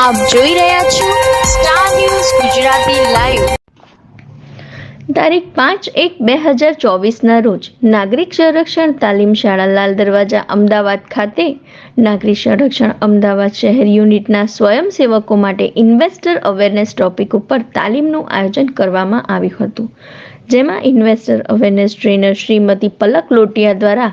આપ જોઈ રહ્યા છો સ્ટાર ન્યૂઝ ગુજરાતી લાઈવ તારીખ પાંચ એક બે હજાર ચોવીસના રોજ નાગરિક સંરક્ષણ તાલીમ શાળા લાલ દરવાજા અમદાવાદ ખાતે નાગરિક સંરક્ષણ અમદાવાદ શહેર યુનિટના સ્વયંસેવકો માટે ઇન્વેસ્ટર અવેરનેસ ટોપિક ઉપર તાલીમનું આયોજન કરવામાં આવ્યું હતું. જેમાં investor awareness trainer Shrimati Palak Lotia દ્વારા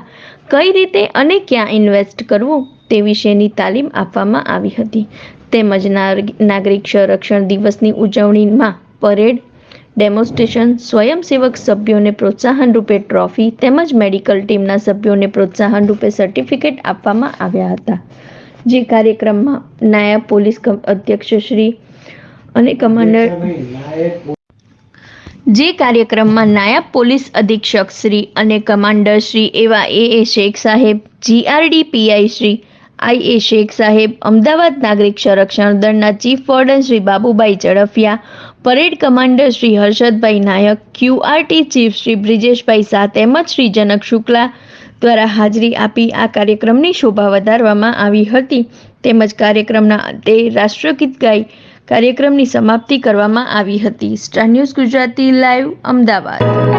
કઈ રીતે અને ક્યાં ઇન્વેસ્ટ કરવું તે વિશેની તાલીમ આપવામાં આવી હતી. તેમજ નાગ- નાગરિક સંરક્ષણ દિવસની ઉજવણીમાં પરેડ, ડેમોન્સ્ટ્રેશન, સ્વયંસેવક સભ્યોને પ્રોત્સાહન રૂપે ટ્રોફી તેમજ મેડિકલ ટીમના સભ્યોને પ્રોત્સાહન રૂપે સર્ટિફિકેટ આપવામાં આવ્યા હતા. જે કાર્યક્રમમાં નાયબ પોલીસ અધ્યક્ષ શ્રી અને કમાન્ડર જે કાર્યક્રમમાં નાયબ પોલીસ અધિક્ષક શ્રી અને કમાન્ડર શ્રી એવા એ એ શેખ સાહેબ GRD PI Shri I A Shaikh સાહેબ, અમદાવાદ નાગરિક સંરક્ષણ દળના chief warden Shri Babubhai Zadafia parade commander Shri Harshadbhai Nayak QRT chief Shri Brijeshbhai Shah તેમજ શ્રી જનક શુક્લા દ્વારા હાજરી આપી આ કાર્યક્રમની શોભા વધારવામાં આવી હતી. તેમજ કાર્યક્રમના અંતે રાષ્ટ્રગીત ગાઈ કાર્યક્રમની સમાપ્તિ કરવામાં આવી હતી. Star news Gujarati live, Ahmedabad.